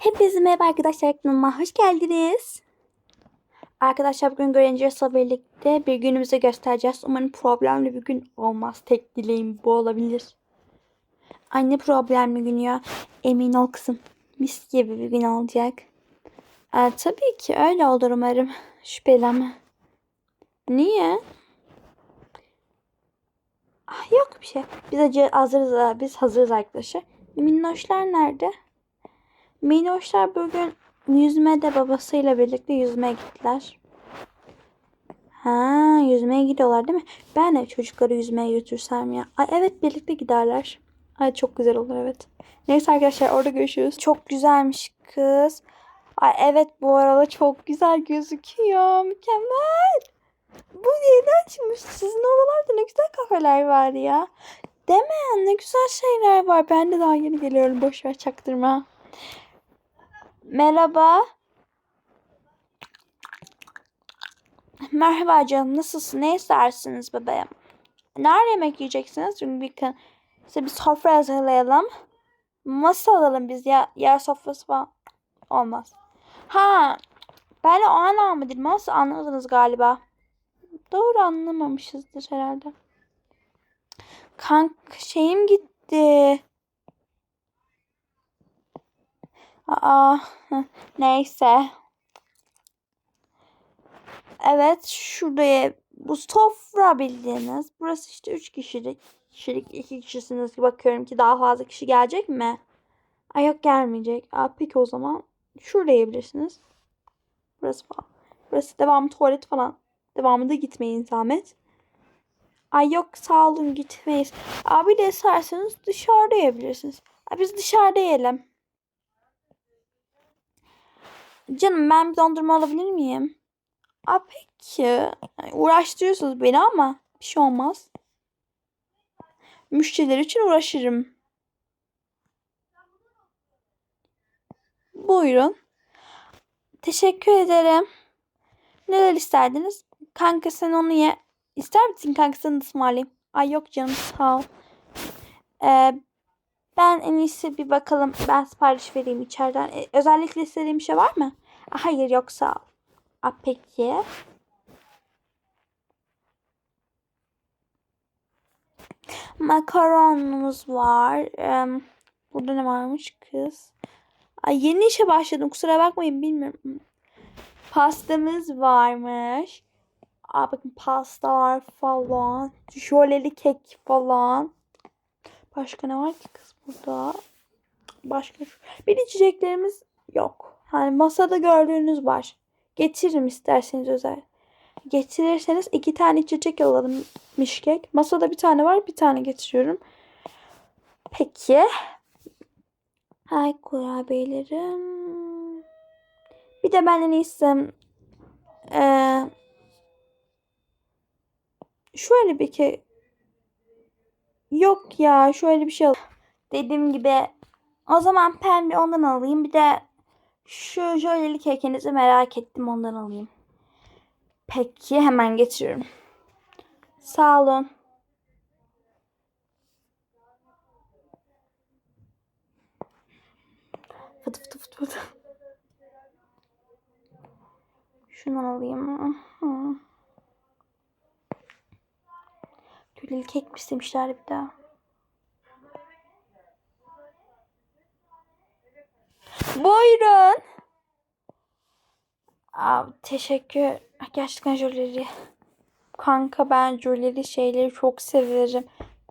Hepinize merhaba arkadaşlar. Kanalıma hoş geldiniz. Arkadaşlar bugün Grangers'la birlikte bir günümüzü göstereceğiz. Umarım problemli bir gün olmaz. Tek dileğim bu olabilir. Anne problemli gün ya. Emin ol kızım. Mis gibi bir gün olacak. Ee, tabii ki öyle olur umarım. Şüphelenme. Niye? Ah, yok bir şey. Biz hazırız. Biz hazırız arkadaşlar. Minnoşlar nerede? Minnoşlar bugün yüzmede babasıyla birlikte yüzmeye gittiler. Ha, yüzmeye gidiyorlar değil mi? Ben de çocukları yüzmeye götürsem ya. Ay evet birlikte giderler. Ay çok güzel olur evet. Neyse arkadaşlar orada görüşürüz. Çok güzelmiş kız. Ay evet bu arada çok güzel gözüküyor. Mükemmel. Bu yeni açılmış. Sizin oralarda ne güzel kafeler var ya. Deme ne güzel şeyler var. Ben de daha yeni geliyorum. Boş ver çaktırma. Merhaba. Merhaba canım. Nasılsın? Ne istersiniz bebeğim? Nerede yemek yiyeceksiniz? Çünkü bir, size bir sofra hazırlayalım. Masa alalım biz ya. Yer sofrası falan olmaz. Ha, ben o an almadım. Nasıl anladınız galiba? Doğru anlamamışızdır herhalde. Kank şeyim gitti. Aa, neyse. Evet, şuraya bu sofra bildiğiniz. Burası işte üç kişilik. Kişilik iki kişisiniz. Bakıyorum ki daha fazla kişi gelecek mi? Ay yok gelmeyecek. Aa, peki o zaman şurada yiyebilirsiniz. Burası falan. Burası devamı tuvalet falan. Devamında gitmeyin zahmet. Ay yok sağ olun gitmeyiz. Abi de isterseniz dışarıda yiyebilirsiniz. Ay, biz dışarıda yiyelim. Canım ben bir dondurma alabilir miyim? Aa peki. Uğraştırıyorsunuz beni ama bir şey olmaz. Müşteriler için uğraşırım. Buyurun. Teşekkür ederim. Neler isterdiniz? Kanka sen onu ye. İster misin kanka sana ısmarlayayım? Ay yok canım sağ ol. Ee, ben en iyisi bir bakalım. Ben sipariş vereyim içeriden. Ee, özellikle istediğim bir şey var mı? Hayır yok sağ. Aa, peki. Makaronumuz var. Ee, burada ne varmış kız? Ay, yeni işe başladım. Kusura bakmayın bilmiyorum. Pastamız varmış. Aa, bakın pastalar falan. Jöleli kek falan. Başka ne var ki kız burada? Başka bir içeceklerimiz yok. Hani masada gördüğünüz var. Getiririm isterseniz özel. Getirirseniz iki tane içecek alalım mişkek. Masada bir tane var bir tane getiriyorum. Peki. Ay kurabiyelerim. Bir de benden iyisi ee, şöyle bir ke Yok ya şöyle bir şey al. Dediğim gibi o zaman pembe ondan alayım. Bir de şu jöleli kekinizi merak ettim ondan alayım. Peki hemen getiriyorum. Sağ olun. Fıtı fıtı fıtı fıtı. Şundan alayım. Hı. Jöleli kek mi istemişler bir daha? Buyurun. Aa, teşekkür. Gerçekten jöleli. Kanka ben jöleli şeyleri çok severim.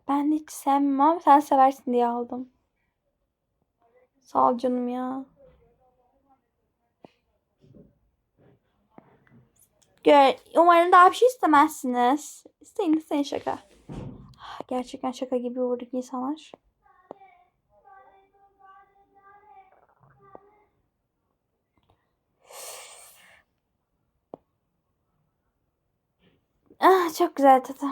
Ben hiç sevmem sen seversin diye aldım. Sağ ol canım ya. Umarım daha bir şey istemezsiniz. İsteyin isteyin şaka. Ah, Gerçekten şaka gibi vurduk insanlar. Ah, çok güzel tadı.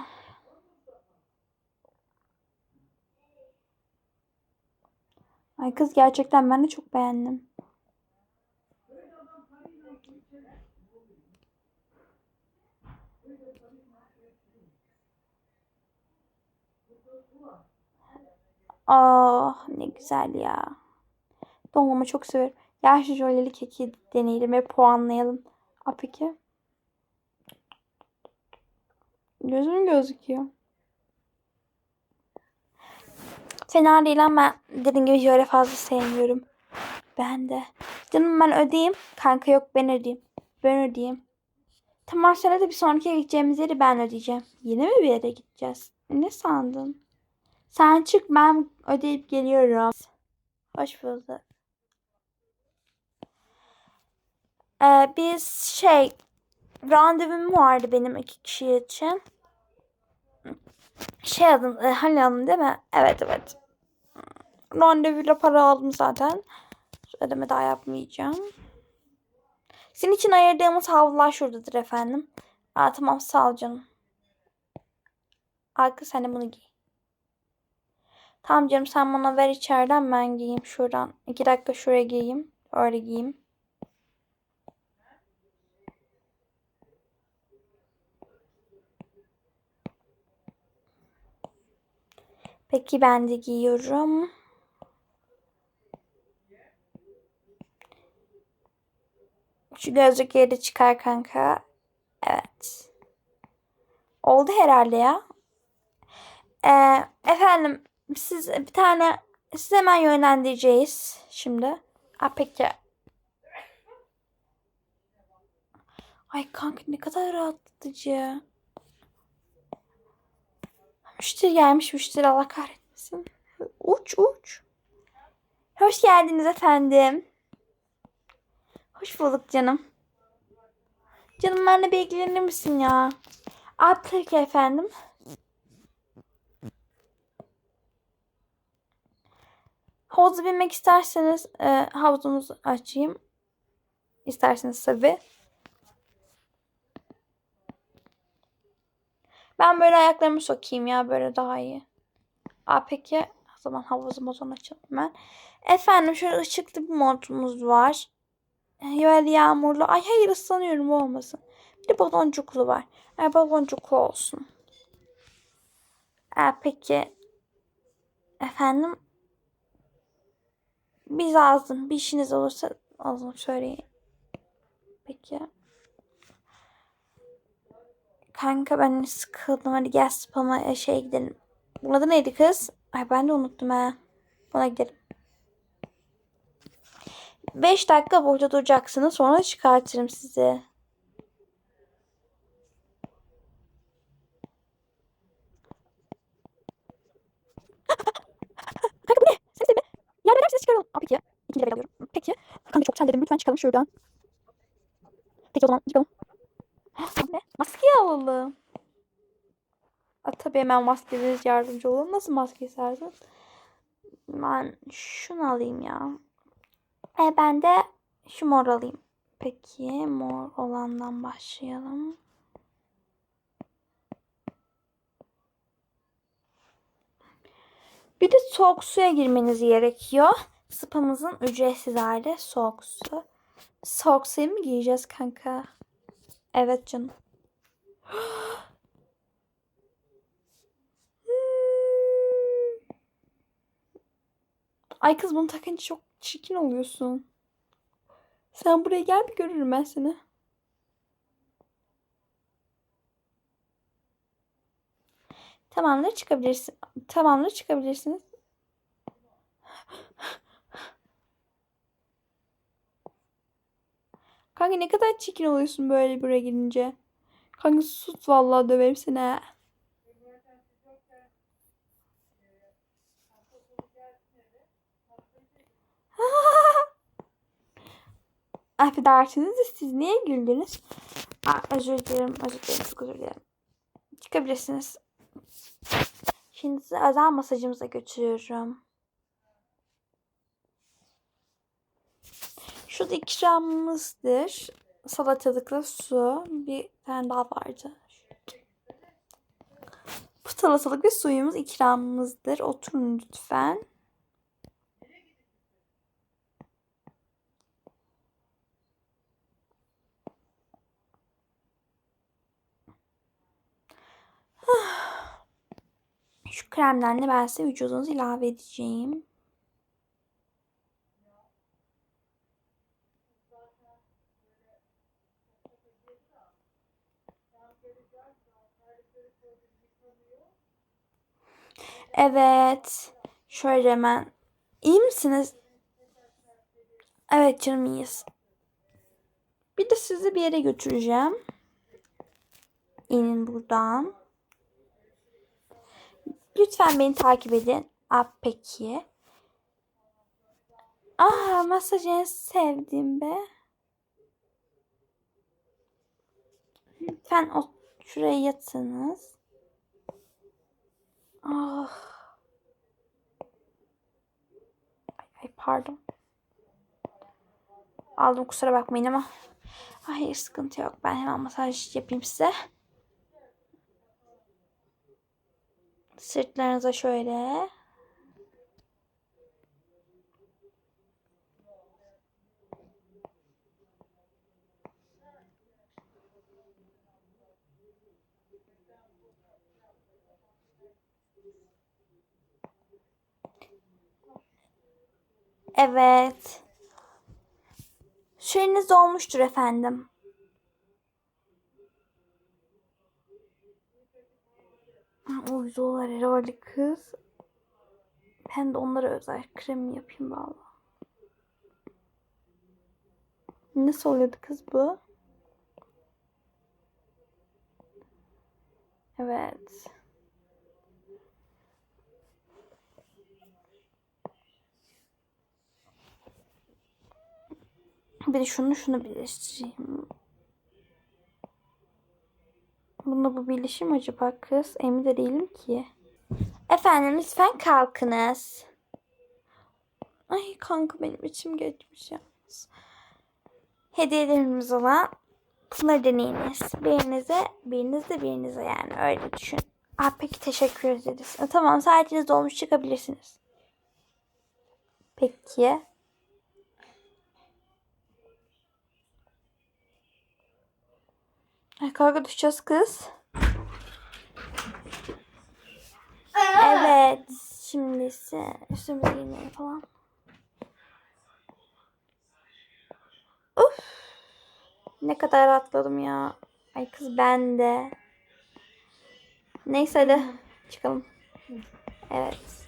Ay kız gerçekten ben de çok beğendim. Ah ne güzel ya. Dolmamı çok severim. Şu jöleli keki deneyelim ve puanlayalım. A peki. Gözüm gözüküyor. Fena değil ama dediğim gibi jöle fazla sevmiyorum. Ben de. Canım ben ödeyeyim. Kanka yok ben ödeyeyim. Ben ödeyeyim. Tamam sonra da bir sonraki gideceğimiz yeri ben ödeyeceğim. Yine mi bir yere gideceğiz? Ne sandın? Sen çık ben ödeyip geliyorum. Hoş bulduk. Ee, biz şey randevum vardı benim iki kişi için. Şey adım, e, Halil Hanım değil mi? Evet evet. Randevuyla para aldım zaten. Ödeme daha yapmayacağım. Senin için ayırdığımız havlular şuradadır efendim. Aa, tamam sağ ol canım. Arka sen de bunu giy. Tamam canım sen bana ver içeriden ben giyeyim şuradan. İki dakika şuraya giyeyim. Öyle giyeyim. Peki ben de giyiyorum. Şu gözlükleri de çıkar kanka. Evet. Oldu herhalde ya. Ee, efendim siz bir tane siz hemen yönlendireceğiz şimdi. Aa, peki. Ay kanka ne kadar rahatlatıcı. Müşteri gelmiş müşteri Allah kahretmesin. Uç uç. Hoş geldiniz efendim. Hoş bulduk canım. Canım benimle bir ilgilenir misin ya? Aa, tabii ki efendim. Havuza binmek isterseniz e, havuzumuzu açayım. İsterseniz tabii. Ben böyle ayaklarımı sokayım ya böyle daha iyi. Aa peki o zaman havuzumuzu açalım hemen. Efendim şöyle ışıklı bir montumuz var. Böyle yağmurlu. Ay hayır ıslanıyorum olmasın. Bir de baloncuklu var. Ay baloncuklu olsun. Aa, peki. Efendim. Biz lazım. Bir işiniz olursa lazım söyleyin. Peki. Kanka ben sıkıldım. Hadi gel spama şey gidelim. Bunun adı neydi kız? Ay ben de unuttum ha. Buna gidelim. 5 dakika burada duracaksınız. Sonra çıkartırım sizi. Kanka bu ne? Ses mi? Her ses çıkaralım. Aa, peki. İkinci level alıyorum. Peki. Kanka çok terledim. Lütfen çıkalım şuradan. Peki o zaman çıkalım. Alalım. Aa, tabii hemen maskeniz yardımcı olun. Nasıl maske istersin? Ben şunu alayım ya. E ben de şu mor alayım. Peki mor olandan başlayalım. Bir de soğuk suya girmeniz gerekiyor. Spamızın ücretsiz hali soğuk su. Soğuk suya mı gireceğiz kanka? Evet canım. Ay kız bunu takınca çok çirkin oluyorsun. Sen buraya gel bir görürüm ben seni. Tamamdır çıkabilirsin. Tamamdır çıkabilirsiniz. Kanka ne kadar çirkin oluyorsun böyle buraya gidince. Kanka sus vallahi döverim seni. ha. Affedersiniz de siz niye güldünüz? Aa, özür dilerim, özür dilerim, çok özür dilerim. Çıkabilirsiniz. Şimdi sizi özel masajımıza götürüyorum. Şu da ikramımızdır. Salatalıklı su. Bir tane daha vardı. Bu salatalık ve suyumuz ikramımızdır. Oturun lütfen. Şu kremden de ben size vücudunuza ilave edeceğim. Evet. Şöyle hemen. İyi misiniz? Evet canım iyiyiz. Bir de sizi bir yere götüreceğim. İnin buradan. Lütfen beni takip edin. Aa, peki. Aa masajı en sevdiğim be. Lütfen o şuraya yatınız. Ah. Ay, ay pardon. Aldım kusura bakmayın ama. Hayır sıkıntı yok. Ben hemen masaj yapayım size. Sırtlarınıza şöyle. Evet. Süreniz dolmuştur efendim. Ha, Uyuyorlar herhalde kız. Ben de onlara özel krem yapayım valla. Nasıl oluyordu kız bu? Evet. Bir de şunu şunu birleştireyim. Bununla bu birleşir mi acaba kız? Emin de değilim ki. Efendim lütfen kalkınız. Ay kanka benim içim geçmiş yalnız. Hediyelerimiz olan bunları deneyiniz. Birinize, biriniz de birinize yani öyle düşün. Ah peki teşekkür ederiz. Tamam saatiniz dolmuş çıkabilirsiniz. Peki. Ay karga düşeceğiz kız. Evet. Şimdi ise üstümüze giymeyi falan. Uf. Ne kadar rahatladım ya. Ay kız ben de. Neyse hadi çıkalım. Evet.